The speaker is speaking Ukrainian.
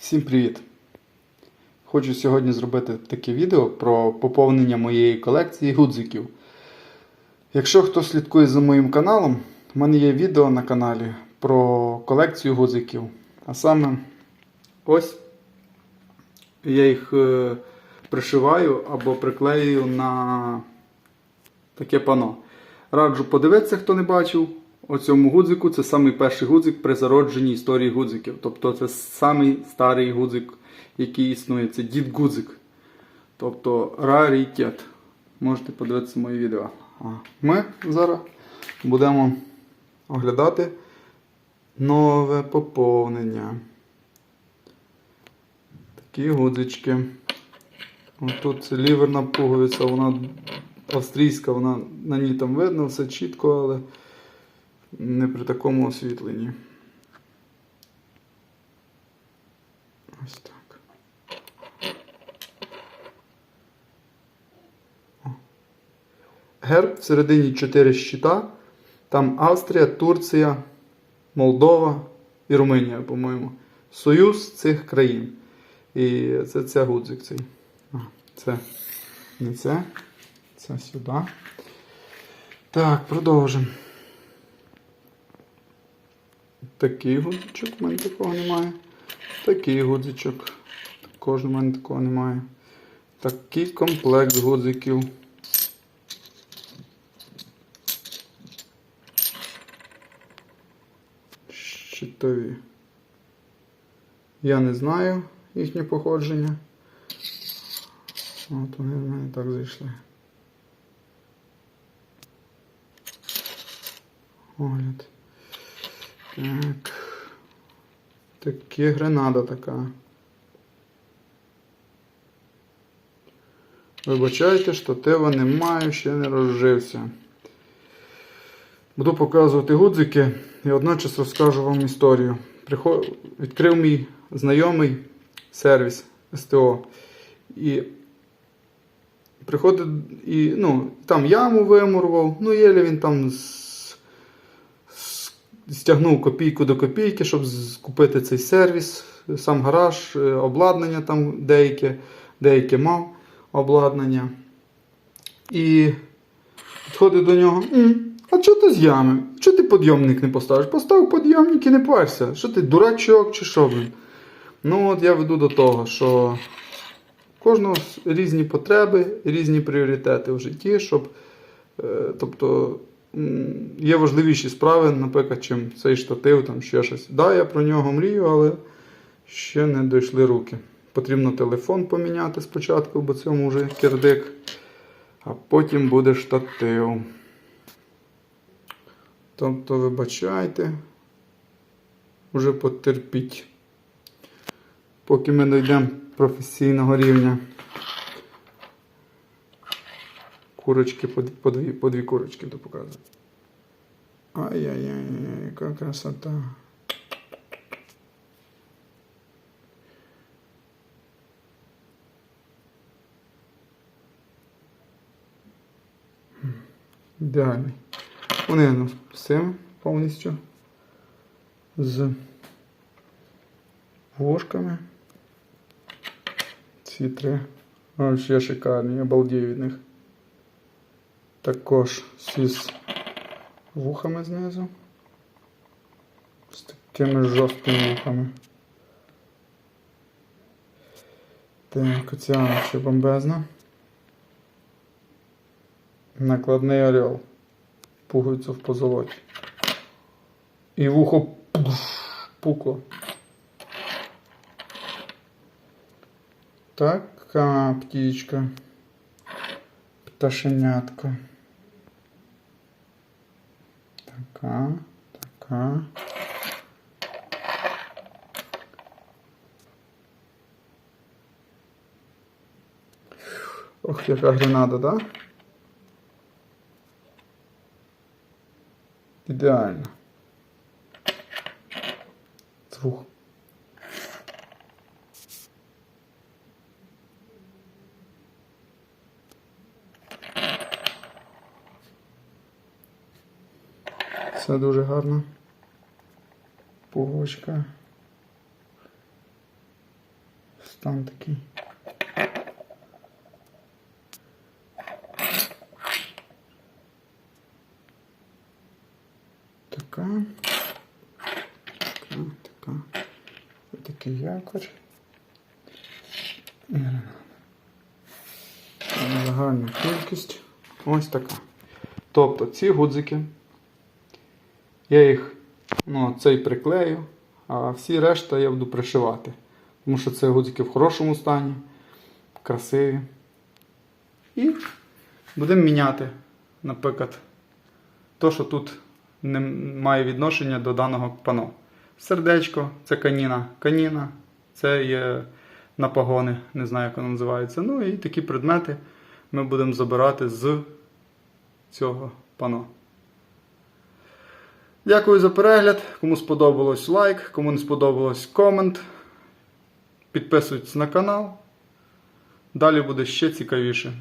Всім привіт! Хочу сьогодні зробити таке відео про поповнення моєї колекції гудзиків. Якщо хто слідкує за моїм каналом, в мене є відео на каналі про колекцію гудзиків. А саме ось я їх е, пришиваю або приклеюю на таке пано. Раджу подивитися, хто не бачив. У цьому гудзику це самий перший гудзик при зародженні історії гудзиків. Тобто це самий старий гудзик, який існує. Це дід гудзик. Тобто раритет. Можете подивитися моє відео. Ми зараз будемо оглядати нове поповнення. Такі гудзички. Тут це ліверна пуговиця, вона австрійська, вона на ній там видно, все чітко, але не при такому освітленні. Ось так. О. Герб всередині 4 щита. Там Австрія, Турція, Молдова і Румунія, по-моєму. Союз цих країн. І це, це гудзик цей. А, це не це. Це сюди. Так, продовжимо. Такий гудзичок, у мене такого немає. Такий гудзичок. Також у мене такого немає. Такий комплект гудзиків. Щитові. Я не знаю їхнє походження. От вони в мене так зайшли. Огляд. Так. Таке гренада така. Вибачайте, штатива не маю, ще не розжився. Буду показувати гудзики і одночас розкажу вам історію. Приход... Відкрив мій знайомий сервіс СТО. І приходить і, ну, там яму вимурував, ну єлі він там з... стягнув копійку до копійки, щоб купити цей сервіс, сам гараж, е, обладнання там деяке, деяке мав обладнання. І підходить до нього. А чого ти з ями? Чого ти підйомник не поставиш? Постав підйомник і не парся. Що ти, дурачок чи що, блін? Ну от я веду до того, що кожного різні потреби, різні пріоритети в житті, щоб. е, тобто є важливіші справи, наприклад, чим цей штатив, там ще щось. Да, я про нього мрію, але ще не дійшли руки. Потрібно телефон поміняти спочатку, бо цьому вже кирдик, а потім буде штатив. Тобто, вибачайте, вже потерпіть. Поки ми дійдемо професійного рівня. Курочки по, по, дві, по дві курочки то показую. Ай-яй-яй, яка красота. Ідеальний. Вони ну, з цим повністю. З вушками. Ці три. А, ще шикарні, обалдію від них. Також всі з вухами знизу. З такими жорсткими вухами. Так, оця ще бомбезна. Накладний орел. Пугаються в позолоті. І вухо пукло. Така птічка. Пташенятка. Така, така. Ох, яка гренада, да? Ідеально. Звук. Це дуже гарно. Пуговочка. стан такий. Така. Така, така. Ось такий якорь. І Загальна кількість. Ось така. Тобто ці гудзики. Я їх ну, цей приклею, а всі решта я буду пришивати. Тому що це гудзики в хорошому стані, красиві. І будемо міняти, наприклад, то, що тут не має відношення до даного пано. Сердечко це каніна. Каніна це є на погони, не знаю, як воно називається. Ну і такі предмети ми будемо забирати з цього пано. Дякую за перегляд. Кому сподобалось лайк, кому не сподобалось комент. Підписуйтесь на канал. Далі буде ще цікавіше.